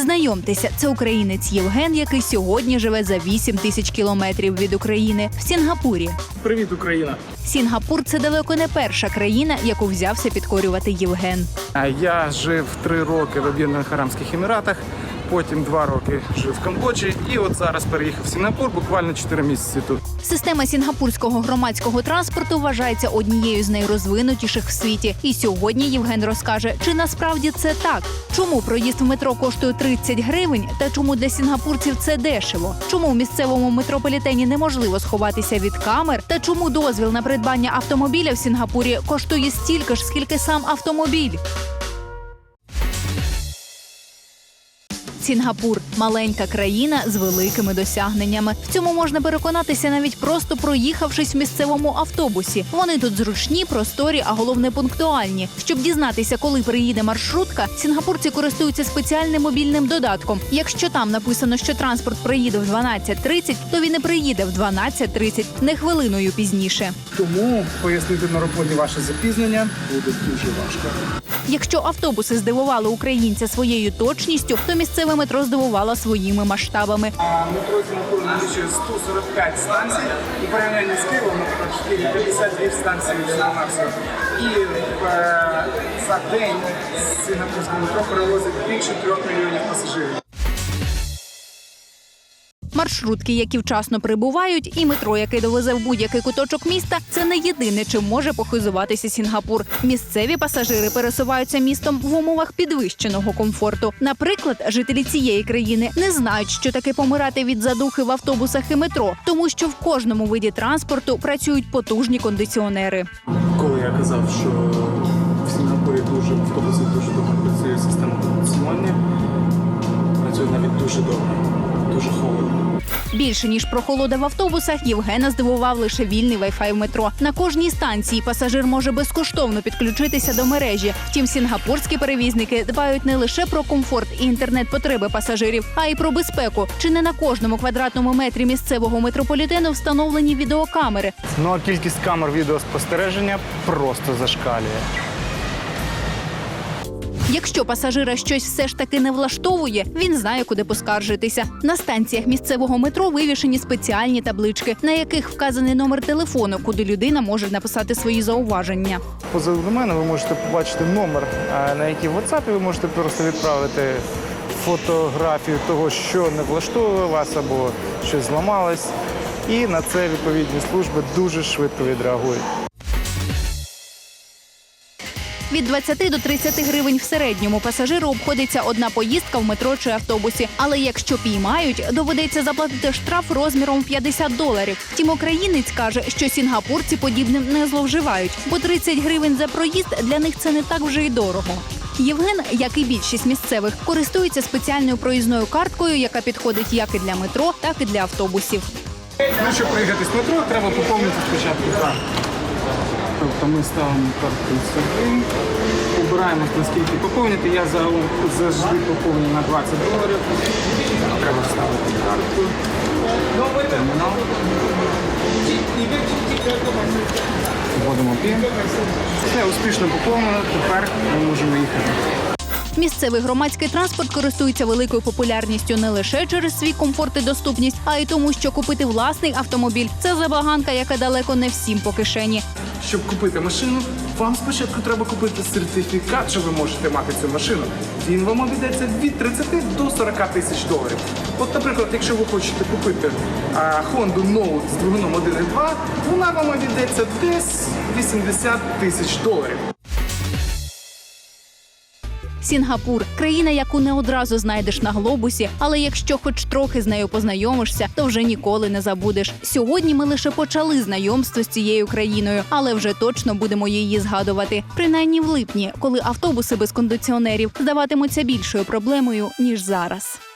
Знайомтеся, це українець Євген, який сьогодні живе за 8 тисяч кілометрів від України в Сінгапурі. Привіт, Україна! Сінгапур це далеко не перша країна, яку взявся підкорювати Євген. А Я жив три роки в Об'єднаних Арабських Еміратах, потім два роки жив в Камбоджі, і от зараз переїхав в Сінгапур, буквально чотири місяці тут. Система сінгапурського громадського транспорту вважається однією з найрозвинутіших в світі. І сьогодні Євген розкаже, чи насправді це так. Чому проїзд в метро коштує 30 гривень, та чому для сінгапурців це дешево? Чому в місцевому метрополітені неможливо сховатися від камер? Та чому дозвіл на придбання автомобіля в Сінгапурі коштує стільки ж, скільки сам автомобіль? Сінгапур маленька країна з великими досягненнями. В цьому можна переконатися навіть просто проїхавшись в місцевому автобусі. Вони тут зручні, просторі, а головне пунктуальні. Щоб дізнатися, коли приїде маршрутка, сінгапурці користуються спеціальним мобільним додатком. Якщо там написано, що транспорт приїде в 12.30, то він і приїде в 12.30, не хвилиною пізніше. Тому пояснити на роботі ваше запізнення буде дуже важко. Якщо автобуси здивували українця своєю точністю, то місцеве метро здивувало своїми масштабами. Метро Сінгапур налічує 145 станцій і порівняння з Києвом ми 52 станції всього навсього. І е, за день з сінгапурського метро перевозить більше трьох мільйонів пасажирів. Маршрутки, які вчасно прибувають, і метро, яке довезе в будь-який куточок міста, це не єдине, чим може похизуватися Сінгапур. Місцеві пасажири пересуваються містом в умовах підвищеного комфорту. Наприклад, жителі цієї країни не знають, що таке помирати від задухи в автобусах і метро, тому що в кожному виді транспорту працюють потужні кондиціонери. Коли я казав, що в Сінгапурі дуже в дуже добре працює система кондиціонування, працює навіть дуже добре. Більше ніж прохолода в автобусах, Євгена здивував лише вільний вайфай в метро. На кожній станції пасажир може безкоштовно підключитися до мережі. Втім, сінгапурські перевізники дбають не лише про комфорт і інтернет-потреби пасажирів, а й про безпеку. Чи не на кожному квадратному метрі місцевого метрополітену встановлені відеокамери? Ну а кількість камер відеоспостереження просто зашкалює. Якщо пасажира щось все ж таки не влаштовує, він знає, куди поскаржитися. На станціях місцевого метро вивішені спеціальні таблички, на яких вказаний номер телефону, куди людина може написати свої зауваження. Позаду мене ви можете побачити номер, на який в WhatsApp ви можете просто відправити фотографію того, що не влаштовує вас або щось зламалось. І на це відповідні служби дуже швидко відреагують. Від 20 до 30 гривень в середньому пасажиру обходиться одна поїздка в метро чи автобусі. Але якщо піймають, доведеться заплатити штраф розміром 50 доларів. Втім, українець каже, що сінгапурці подібним не зловживають, бо 30 гривень за проїзд для них це не так вже й дорого. Євген, як і більшість місцевих, користується спеціальною проїзною карткою, яка підходить як і для метро, так і для автобусів. Ну, щоб приїхати з метро, треба поповнити спочатку. Тобто ми ставимо карту сюди, обираємо наскільки поповнити. Я за- завжди поповнюю на 20 доларів. Треба вставити карту. Термінал. Вводимо пін. Все успішно поповнено. Тепер ми можемо їхати. Місцевий громадський транспорт користується великою популярністю не лише через свій комфорт і доступність, а й тому, що купити власний автомобіль це забаганка, яка далеко не всім по кишені. Щоб купити машину, вам спочатку треба купити сертифікат, що ви можете мати цю машину. Він вам обійдеться від 30 до 40 тисяч доларів. От, наприклад, якщо ви хочете купити а, Honda Note з двигуном 1.2, вона вам обійдеться десь 80 тисяч доларів. Сінгапур країна, яку не одразу знайдеш на глобусі, але якщо хоч трохи з нею познайомишся, то вже ніколи не забудеш. Сьогодні ми лише почали знайомство з цією країною, але вже точно будемо її згадувати. Принаймні в липні, коли автобуси без кондиціонерів здаватимуться більшою проблемою ніж зараз.